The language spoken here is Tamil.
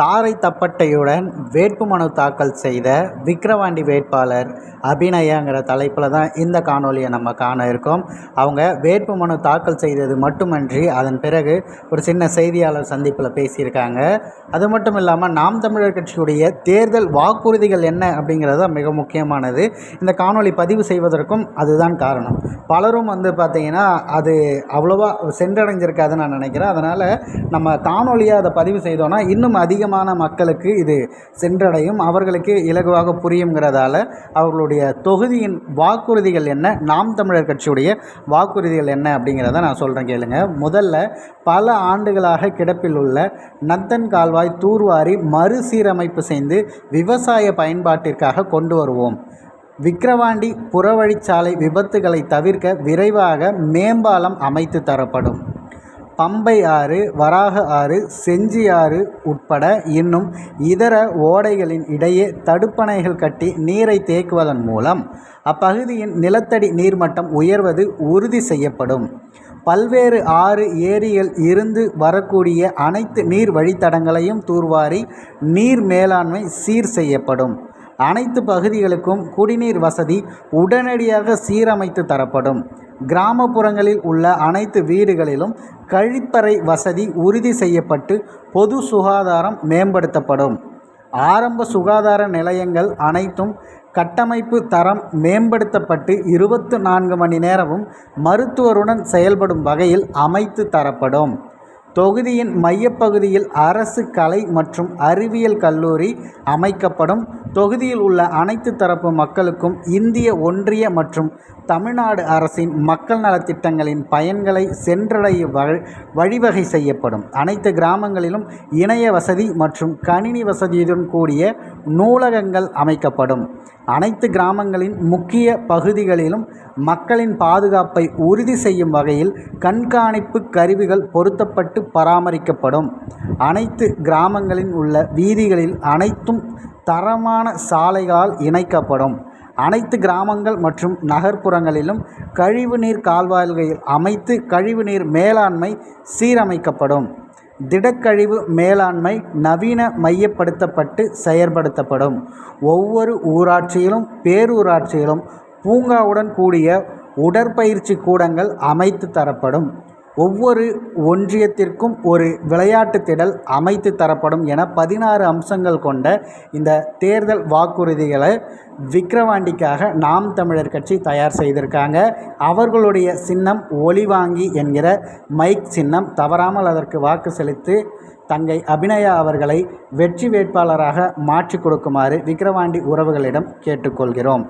தாரை தப்பட்டையுடன் வேட்புமனு தாக்கல் செய்த விக்கிரவாண்டி வேட்பாளர் அபிநயாங்கிற தலைப்பில் தான் இந்த காணொலியை நம்ம காண இருக்கோம். அவங்க வேட்புமனு தாக்கல் செய்தது மட்டுமன்றி அதன் பிறகு ஒரு சின்ன செய்தியாளர் சந்திப்பில் பேசியிருக்காங்க. அது மட்டும் இல்லாமல் நாம் தமிழர் கட்சியுடைய தேர்தல் வாக்குறுதிகள் என்ன அப்படிங்கிறது மிக முக்கியமானது. இந்த காணொலி பதிவு செய்வதற்கும் அதுதான் காரணம். பலரும் வந்து பார்த்திங்கன்னா அது அவ்வளோவா சென்றடைஞ்சிருக்காதுன்னு நான் நினைக்கிறேன். அதனால் நம்ம காணொலியாக அதை பதிவு செய்தோன்னா இன்னும் அதிக அதிகமான மக்களுக்கு இது சென்றடையும். அவர்களுக்கு இலகுவாக புரியுங்கிறதால அவர்களுடைய தொகுதியின் வாக்குறுதிகள் என்ன நாம் தமிழர் கட்சியுடைய வாக்குறுதிகள் என்ன அப்படிங்கிறத நான் சொல்கிறேன் கேளுங்க. முதல்ல பல ஆண்டுகளாக கிடப்பில் உள்ள நத்தன் கால்வாய் தூர்வாரி மறுசீரமைப்பு செய்து விவசாய பயன்பாட்டிற்காக கொண்டு வருவோம். விக்கிரவாண்டி புறவழிச்சாலை விபத்துகளை தவிர்க்க விரைவாக மேம்பாலம் அமைத்து தரப்படும். பம்பை ஆறு வராக ஆறு செஞ்சி ஆறு உட்பட இன்னும் இதர ஓடைகளின் இடையே தடுப்பணைகள் கட்டி நீரை தேக்குவதன் மூலம் அப்பகுதியின் நிலத்தடி நீர்மட்டம் உயர்வது உறுதி செய்யப்படும். பல்வேறு ஆறு ஏரிகள் இருந்து வரக்கூடிய அனைத்து நீர் வழித்தடங்களையும் தூர்வாரி நீர் மேலாண்மை சீர் செய்யப்படும். அனைத்து பகுதிகளுக்கும் குடிநீர் வசதி உடனடியாக சீரமைத்து தரப்படும். கிராமப்புறங்களில் உள்ள அனைத்து வீடுகளிலும் கழிப்பறை வசதி உறுதி செய்யப்பட்டு பொது சுகாதாரம் மேம்படுத்தப்படும். ஆரம்ப சுகாதார நிலையங்கள் அனைத்தும் கட்டமைப்பு தரம் மேம்படுத்தப்பட்டு இருபத்து நான்கு மணி நேரமும் மருத்துவருடன் செயல்படும் வகையில் அமைத்து தரப்படும். தொகுதியின் மையப்பகுதியில் அரசு கலை மற்றும் அறிவியல் கல்லூரி அமைக்கப்படும். தொகுதியில் உள்ள அனைத்து தரப்பு மக்களுக்கும் இந்திய ஒன்றிய மற்றும் தமிழ்நாடு அரசின் மக்கள் நலத்திட்டங்களின் பயன்களை சென்றடைய வழிவகை செய்யப்படும். அனைத்து கிராமங்களிலும் இணைய வசதி மற்றும் கணினி வசதியுடன் கூடிய நூலகங்கள் அமைக்கப்படும். அனைத்து கிராமங்களின் முக்கிய பகுதிகளிலும் மக்களின் பாதுகாப்பை உறுதி செய்யும் வகையில் கண்காணிப்பு கருவிகள் பொருத்தப்பட்டு பராமரிக்கப்படும். அனைத்து கிராமங்களில் உள்ள வீதிகளில் அனைத்தும் தரமான சாலைகளால் இணைக்கப்படும். அனைத்து கிராமங்கள் மற்றும் நகர்ப்புறங்களிலும் கழிவுநீர் கால்வாய்கள் அமைத்து கழிவுநீர் மேலாண்மை சீரமைக்கப்படும். திடக்கழிவு மேலாண்மை நவீன மையப்படுத்தப்பட்டு செயற்படுத்தப்படும். ஒவ்வொரு ஊராட்சியிலும் பேரூராட்சியிலும் பூங்காவுடன் கூடிய உடற்பயிற்சி கூடங்கள் அமைத்து தரப்படும். ஒவ்வொரு ஒன்றியத்திற்கும் ஒரு விளையாட்டு திடல் அமைத்து தரப்படும் என பதினாறு அம்சங்கள் கொண்ட இந்த தேர்தல் வாக்குறுதிகளை விக்கிரவாண்டிக்காக நாம் தமிழர் கட்சி தயார் செய்திருக்காங்க. அவர்களுடைய சின்னம் ஒளிவாங்கி என்கிற மைக் சின்னம் தவறாமல் அதற்கு வாக்கு செலுத்தி தங்கை அபிநயா அவர்களை வெற்றி வேட்பாளராக மாற்றி கொடுக்குமாறு விக்கிரவாண்டி உறவுகளிடம் கேட்டுக்கொள்கிறோம்.